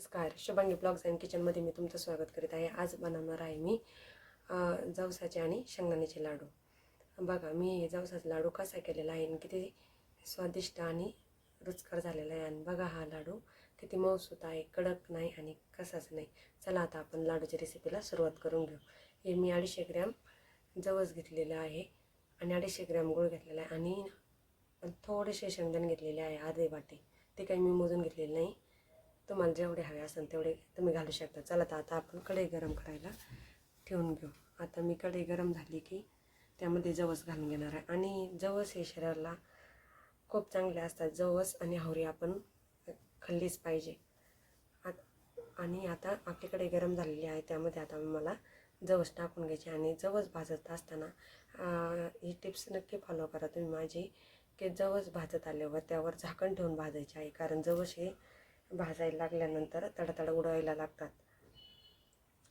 नमस्कार Shubhangi blogs and किचनमध्ये मी तुमचं स्वागत करीत आहे. आज बनवणार आहे मी जवसाचे आणि शेंगदाण्याचे लाडू. बघा मी जवसाचा लाडू कसा केलेला आहे आणि किती स्वादिष्ट आणि रुचकर झालेला आहे. आणि बघा हा लाडू किती मऊसूत आहे कडक नाही आणि कसाच नाही. चला आता आपण लाडूच्या रेसिपीला सुरुवात करून घेऊ. हे मी अडीचशे ग्रॅम जवस घेतलेलं आहे आणि अडीचशे ग्रॅम गुळ घेतलेला आहे आणि थोडेसे शेंगदाणे घेतलेले आहे अर्धे वाटे. ते काही मी मोजून घेतलेले नाही. तुम्हाला जेवढे हवे असेल तेवढे तुम्ही घालू शकता. चला तर आता आपण कढई गरम करायला ठेवून घेऊ. आता मी कढई गरम झाली की त्यामध्ये जवस घालून घेणार आहे. आणि जवस हे शरीराला खूप चांगले असतात. जवस आणि हवरी आपण खाल्लीच पाहिजे. आणि आता आपल्याकडे गरम झालेली आहे. त्यामध्ये आता मला जवस टाकून घ्यायचे आणि जवस भाजत असताना ही टिप्स नक्की फॉलो करा. तुम्ही माझी की जवस भाजत आल्यावर त्यावर झाकण ठेवून भाजायचे आहे. कारण जवस हे भाजायला लागल्यानंतर तडातडा उडवायला लागतात.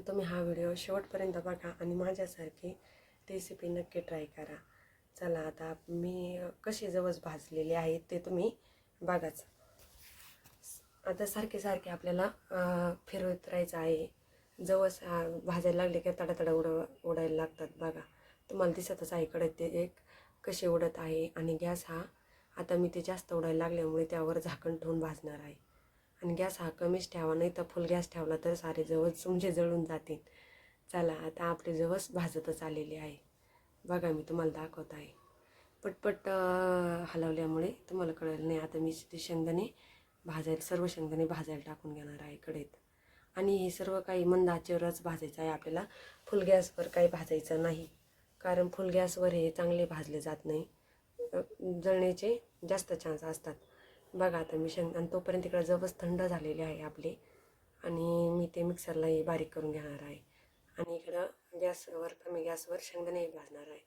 तुम्ही हा व्हिडिओ शेवटपर्यंत बघा आणि माझ्यासारखी रेसिपी नक्की ट्राय करा. चला आता मी कशी जवस भाजलेली आहे ते तुम्ही बघाच. आता सारखे सारखे आपल्याला फिरवत राहायचं आहे. जवस भाजायला लागले की तडातडा उडव उडायला लागतात बघा. तुम्हाला दिसतच आहे इकडे ते एक कसे उडत आहे आणि गॅस हा आता मी ते जास्त उडायला लागल्यामुळे त्यावर झाकण ठेवून भाजणार आहे. आणि गॅस हा कमीच ठेवा नाही तर फुल गॅस ठेवला तर सारे जवस तुमचे जळून जातील. चला आता आपले जवस भाजतच आलेले आहे. बघा मी तुम्हाला दाखवत आहे. पटपट हलवल्यामुळे तुम्हाला कळलं. नाही आता मी ते शेंगदाणे भाजायला सर्व शेंगदाणे भाजायला टाकून घेणार आहे कडेत आणि हे सर्व काही मंद आचेवरच भाजायचं आहे. आपल्याला फुल गॅसवर काही भाजायचं नाही. कारण फुल गॅसवर हे चांगले भाजले जात नाही. जळण्याचे जास्त चान्स असतात. बघा आता मी शेंग आणि तोपर्यंत इकडं जवस थंड झालेले आहे आपले. आणि मी ते मिक्सरलाही बारीक करून घेणार आहे. आणि इकडं गॅसवर कमी गॅसवर शेंगदाणे भाजणार आहे.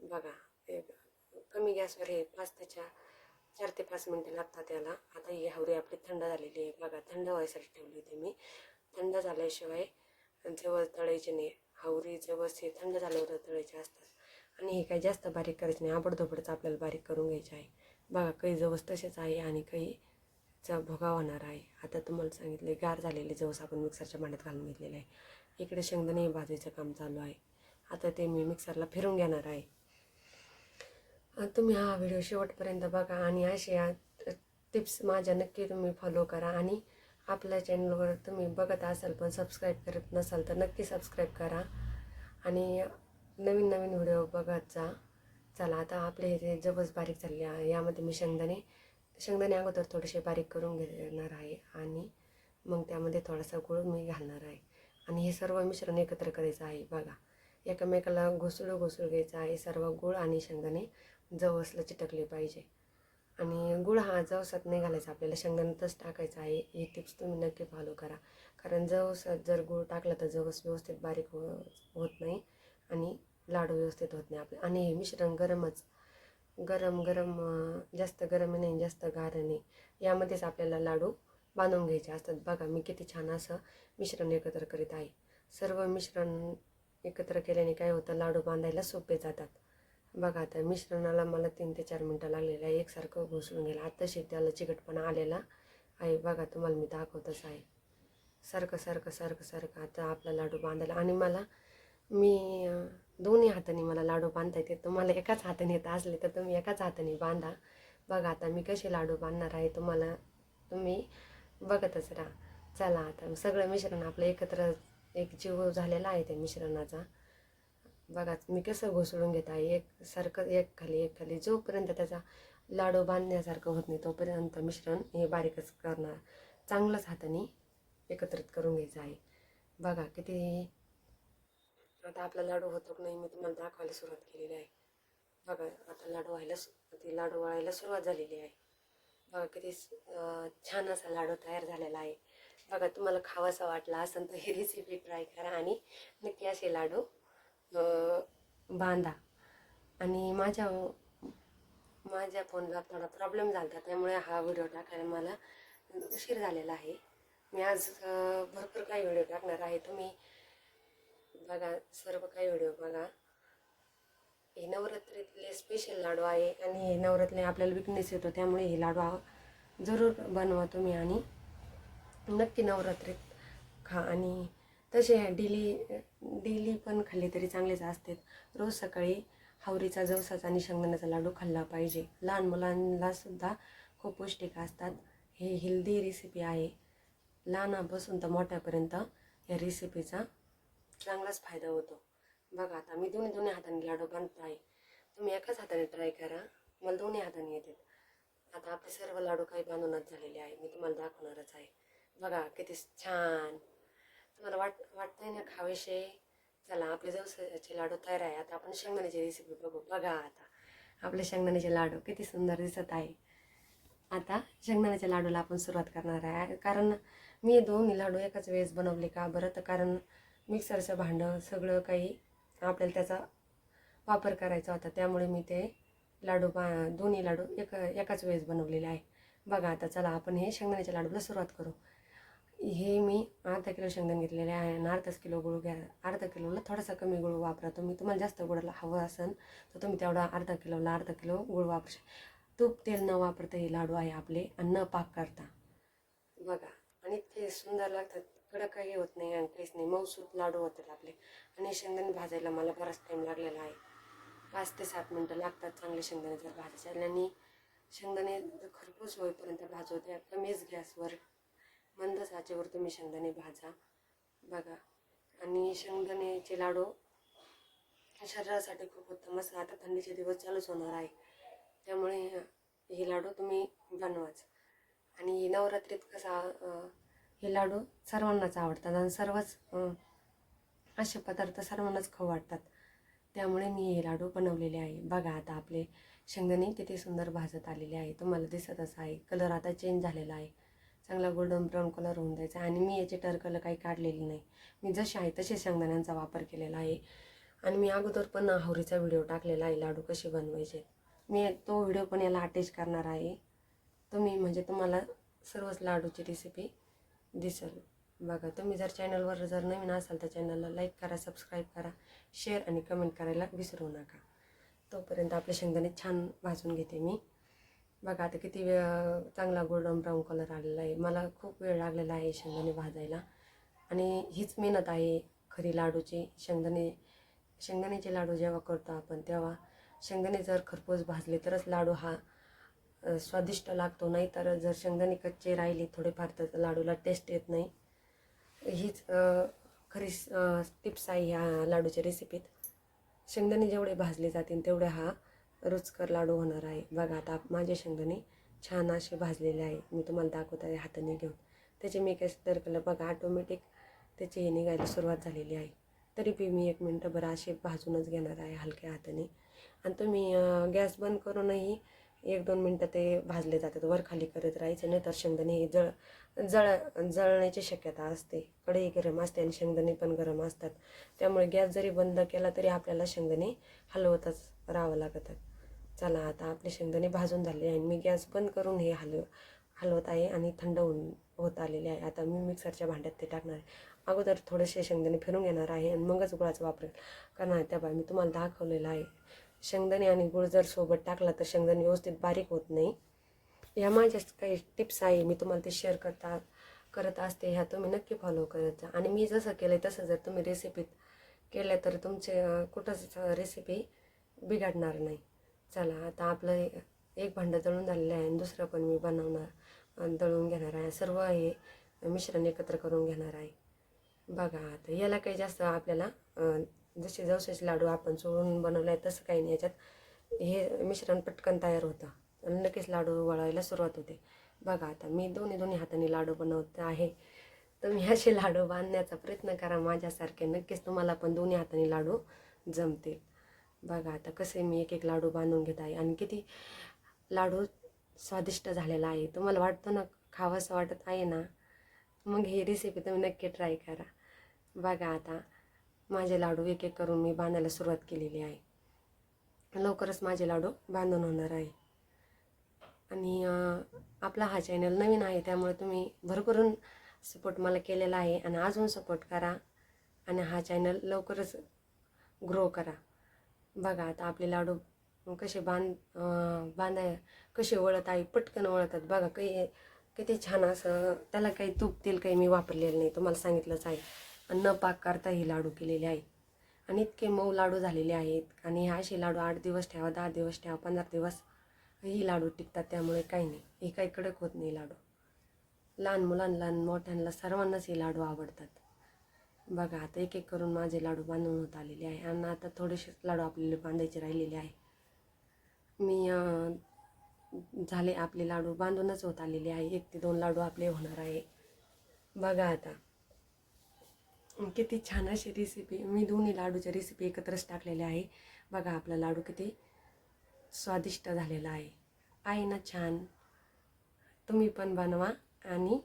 बघा कमी गॅसवर हे पाच ते चार चार ते पाच मिनटं लागतात त्याला आता ही हावरी आपली थंड झालेली आहे. बघा थंड व्हायसाठी ठेवली होती मी. थंड झाल्याशिवाय जवळ तळायचे नाही. हावरी जवस हे थंड झाल्यावर तळायचे असतात आणि हे काही जास्त बारीक करायचे नाही. आबडधोबडच आपल्याला बारीक करून घ्यायचे आहे. बघा काही जवस तसेच आहे आणि काही चा भोगा होणार आहे. आता तुम्हाला सांगितले गार झालेले जवस आपण मिक्सरच्या भांड्यात घालून घेतलेले आहे. इकडे शेंगदाणे भाजायचं काम चालू आहे. आता ते मी मिक्सरला फिरून घेणार आहे. तुम्ही हा व्हिडिओ शेवटपर्यंत बघा आणि अशा टिप्स माझ्या नक्की तुम्ही फॉलो करा आणि आपल्या चॅनलवर तुम्ही बघत असाल पण सबस्क्राईब करत नसाल तर नक्की सबस्क्राईब करा. आणि नवीन नवीन व्हिडिओ बघत जा. चला आता आपले हे जबस बारीक चालले आहे यामध्ये मी शेंगदाणे शेंगदाणे अगोदर थोडेसे बारीक करून घेणार आहे आणि मग त्यामध्ये थोडासा गुळ मी घालणार आहे. आणि हे सर्व मिश्रण एकत्र करायचं आहे बघा. एकमेकाला घोसळू घुसळू घ्यायचं आहे. सर्व गुळ आणि शेंगदाणे जवसला चिटकले पाहिजे. आणि गुळ हा जवसात नाही घालायचा आपल्याला शेंगदाण्यातच टाकायचा आहे. ही टिप्स तुम्ही नक्की फॉलो करा. कारण जवसात जर गुळ टाकला तर जवस व्यवस्थित बारीक हो होत नाही. आणि लाडू व्यवस्थित होत नाही आपले. आणि हे मिश्रण गरमच. गरम गरम जास्त गरम नाही जास्त गार नाही. यामध्येच आपल्याला लाडू बांधून घ्यायचे असतात. बघा मी किती छान असं मिश्रण एकत्र करीत आहे. सर्व मिश्रण एकत्र केल्याने काय होतं? लाडू बांधायला सोपे जातात. बघा आता मिश्रणाला मला तीन ते चार मिनटं लागलेलं आहे. एकसारखं घुसळून गेलं. आत्ताशी त्याला चिकटपणा आलेला आहे. बघा तुम्हाला मी दाखवतच आहे. सारखं सारखं सारखं सारखं आता आपला लाडू बांधायला. आणि मला मी दोन्ही हाताने मला लाडू बांधता येते. तुम्हाला एकाच हाताने येत असले तर तुम्ही एकाच हाताने बांधा. बघा आता मी कसे लाडू बांधणार आहे तुम्हाला तुम्ही बघतच राहा. चला आता सगळं मिश्रण आपलं एकत्र एक जीव झालेला आहे त्या मिश्रणाचा. बघा मी कसं घुसळून घेत आहे. एक सारखं एक खाली एक खाली. जोपर्यंत त्याचा लाडू बांधण्यासारखं होत नाही तोपर्यंत मिश्रण हे बारीकच करणार. चांगलंच हाताने एकत्रित करून घ्यायचं आहे. बघा किती आता आपला लाडू होतो की नाही मी तुम्हाला दाखवायला सुरुवात केलेली आहे. बघा आता लाडू व्हायला ती लाडू वळायला सुरुवात झालेली आहे. बघा किती छान असा लाडू तयार झालेला आहे. बघा तुम्हाला खावासा वाटला असेल तर ही रेसिपी ट्राय करा आणि नक्की असे लाडू बांधा. आणि माझ्या माझ्या फोनला थोडा प्रॉब्लेम झाला होता त्यामुळे हा व्हिडिओ टाकायला मला उशीर झालेला आहे. मी आज भरपूर काही व्हिडिओ टाकणार आहे. तुम्ही बघा सर्व काही व्हिडिओ बघा. हे नवरात्रीतले स्पेशल लाडू आहे आणि हे नवरात्री आपल्याला विकनेस येतो त्यामुळे हे लाडू जरूर बनवा तुम्ही आणि नक्की नवरात्रीत खा. आणि तसे डेली डेली पण खाल्ले तरी चांगलेच असते रोज सकाळी हावरीचा जवसाचा आणि शेंगदाण्याचा लाडू खाल्ला पाहिजे. लहान मुलांनासुद्धा खूप पौष्टिक असतात. हे हेल्दी रेसिपी आहे. लहानापासून तर मोठ्यापर्यंत या रेसिपीचा चांगलाच फायदा होतो. बघा आता मी दोन्ही दोन्ही हाताने लाडू बांधत आहे. तुम्ही एकाच हाताने ट्राय करा. मला दोन्ही हाताने येतात. आता आपले सर्व लाडू काही बांधूनच झालेले आहे. मी तुम्हाला दाखवणारच आहे. बघा किती छान. तुम्हाला वाट वाटतंय ना खावेशे? चला आपले जवसाचे लाडू तयार आहे. आता आपण शेंगदाण्याची रेसिपी बघू. बघा आता. आपले शेंगदाण्याचे लाडू किती सुंदर दिसत आहे. आता शेंगदाण्याच्या लाडूला आपण सुरुवात करणार आहे. कारण मी दोन्ही लाडू एकाच वेळेस बनवले का? बरं तर कारण मिक्सरचं भांडं सगळं काही आपल्याला त्याचा वापर करायचा होता. त्यामुळे मी ते लाडू बा दोन्ही लाडू एक एकाच वेळेस बनवलेले आहे. बघा आता चला आपण हे शेंगदाण्याच्या लाडूला सुरुवात करू. हे मी अर्धा किलो शेंगदाणे घेतलेले आहे आणि अर्धाच किलो गुळ घ्या अर्धा किलोला थोडासा कमी गुळ वापरा. तुम्ही तुम्हाला जास्त गुळाला हवं असेल तर तुम्ही तेवढा अर्धा किलोला अर्धा किलो गुळ वापरू तूप तेल न वापरता हे लाडू आहे आपले आणि न पाक करता. बघा आणि इतके सुंदर लागतात. कडक काही होत नाही आणि काहीच नाही. मऊसूत लाडू होतात आपले. आणि शेंगदाणे भाजायला मला बराच टाईम लागलेला आहे. पाच ते सात मिनटं लागतात चांगले शेंगदाणे जर भाजायचे आणि शेंगदाणे खरपूस होईपर्यंत भाजवते कमीच गॅसवर मंद साचेवर तुम्ही शेंगदाणे भाजा. बघा. आणि शेंगदाण्याचे लाडू शरीरासाठी खूप उत्तम असतात. आता थंडीचे दिवस चालूच होणार आहे. त्यामुळे हे लाडू तुम्ही बनवाच. आणि नवरात्रीत कसा हे लाडू सर्वांनाच आवडतात आणि सर्वच असे पदार्थ सर्वांनाच खाऊ वाटतात. त्यामुळे मी हे लाडू बनवलेले आहे. बघा आता आपले शेंगदाणे किती सुंदर भाजत आलेले आहे. तुम्हाला दिसतच आहे. कलर आता चेंज झालेला आहे. चांगला गोल्डन ब्राऊन कलर होऊन द्यायचा आणि मी याचे टरकलं काही काढलेली नाही. मी जसे आहे तसे शेंगदाण्यांचा वापर केलेला आहे. आणि मी अगोदर पण हावरीचा व्हिडिओ टाकलेला आहे लाडू कसे बनवायचे. मी तो व्हिडिओ पण याला अटॅच करणार आहे. तुम्ही म्हणजे तुम्हाला सर्वच लाडूची रेसिपी दिसेल. बघा तुम्ही जर चॅनलवर जर नवीन असाल तर चॅनलला लाईक करा सबस्क्राईब करा शेअर आणि कमेंट करायला विसरू नका. तोपर्यंत आपले शेंगदाणे छान भाजून घेते मी. बघा आता किती वेळ चांगला गोल्डन ब्राऊन कलर आलेला आहे. मला खूप वेळ लागलेला आहे शेंगदाणे भाजायला. आणि हीच मेहनत आहे खरी लाडूची. शेंगदाणे शेंगदाण्याचे लाडू जेव्हा करतो आपण तेव्हा शेंगदाणे जर खरपूस भाजले तरच लाडू हा स्वादिष्ट लागतो. नाही तर जर शेंगदाणे कच्चे राहिले थोडेफार तर लाडूला टेस्ट येत नाही. हीच खरी टिप्स आहे ह्या लाडूच्या रेसिपीत शेंगदाणे जेवढे भाजले जातील तेवढे हा रुचकर लाडू होणार आहे. बघा आता माझे शेंगदाणे छान असे भाजलेले आहे. मी तुम्हाला दाखवत आहे हाताने घेऊन. त्याचे मी काय केलं बघा ऑटोमॅटिक त्याची हे निघायला सुरुवात झालेली आहे. तरी बी मी एक मिनटं बरं असे भाजूनच घेणार आहे हलक्या हाताने. आणि तुम्ही गॅस बंद करूनही एक दोन मिनटं ते भाजले जातात वर खाली करत राहायचे नाहीतर शेंगदाणे हे जळ जळ जळण्याची शक्यता असते. कढई गरम असते आणि शेंगदाणे पण गरम असतात. त्यामुळे गॅस जरी बंद केला तरी आपल्याला शेंगदाणे हलवतच राहावं लागतात चला आता आपले शेंगदाणे भाजून झाले आहे मी गॅस बंद करून हे हलव हलवत आहे आणि थंड होऊन होत आलेले आहे. आता मी मिक्सरच्या भांड्यात ते टाकणार आहे. अगोदर थोडेसे शेंगदाणे फिरून घेणार आहे आणि मगच गुळाचा वापर करणार आहे त्या मी तुम्हाला दाखवलेलं आहे. शेंगदाणे आणि गुळ जर सोबत टाकला तर शेंगदाणे व्यवस्थित बारीक होत नाही. ह्या माझ्या काही टिप्स आहे मी तुम्हाला ते शेअर करता करत असते ह्या तुम्ही नक्की फॉलो करत जा आणि मी जसं केलं आहे तसं जर तुम्ही रेसिपीत केल्या तर तुमचे कुठंच रेसिपी बिघडणार नाही. चला आता आपलं एक भांडं दळून झालेलं आहे आणि दुसरं पण मी बनवणार दळून घेणार आहे. सर्व हे मिश्रण एकत्र करून घेणार आहे. बघा आता याला काही जास्त आपल्याला जसे जवसाचे लाडू आपण चोळून बनवले आहे तसं काही नाही. याच्यात हे मिश्रण पटकन तयार होतं. आणि नक्कीच लाडू वळायला सुरुवात होते. बघा आता मी दोन्ही दोन्ही हाताने लाडू बनवत आहे. तुम्ही असे लाडू बांधण्याचा प्रयत्न करा. माझ्यासारखे नक्कीच तुम्हाला पण दोन्ही हाताने लाडू जमतील. बघा आता कसे मी एक एक लाडू बांधून घेत आहे. आणि किती लाडू स्वादिष्ट झालेला आहे. तुम्हाला वाटतं ना खावंसं वाटत आहे ना? मग ही रेसिपी तुम्ही नक्की ट्राय करा. बघा आता माझे लाडू एक एक करून मी बांधायला सुरुवात केलेली आहे. लवकरच माझे लाडू बांधून होणार आहे. आणि आपला हा चॅनल नवीन आहे त्यामुळे तुम्ही भरभरून सपोर्ट मला केलेला आहे आणि अजून सपोर्ट करा. आणि हा चॅनल लवकरच ग्रो करा. बघा आता आपले लाडू कसे बांध बांधाय कसे वळत आहे पटकन वळतात. बघा काही किती छान असं त्याला काही तूप तेल काही मी वापरलेलं नाही तुम्हाला सांगितलंच आहे. न पाक करता ही लाडू केलेले आहे. आणि इतके मऊ लाडू झालेले आहेत. आणि हे असे लाडू आठ दिवस ठेवा दहा दिवस ठेवा पंधरा दिवस ही लाडू टिकतात. त्यामुळे काही नाही. हे काही कडक होत नाही लाडू. लहान मुलांना मोठ्यांना सर्वांनाच हे लाडू आवडतात. बघा आता एक एक करून माझे लाडू बांधून होत आलेले आहे. आणि आता थोडेसेच लाडू आपल्याला बांधायचे राहिलेले आहे. मी झाले आपले लाडू बांधूनच होत आलेले आहे. एक ते दोन लाडू आपले होणार आहे. बघा आता. किती छान अशी रेसिपी मी दोन्ही लाडूच्या रेसिपी एकत्रच टाकलेल्या आहे. बघा आपला लाडू किती स्वादिष्ट झालेला आहे. आहे ना छान तुम्ही पण बनवा आणि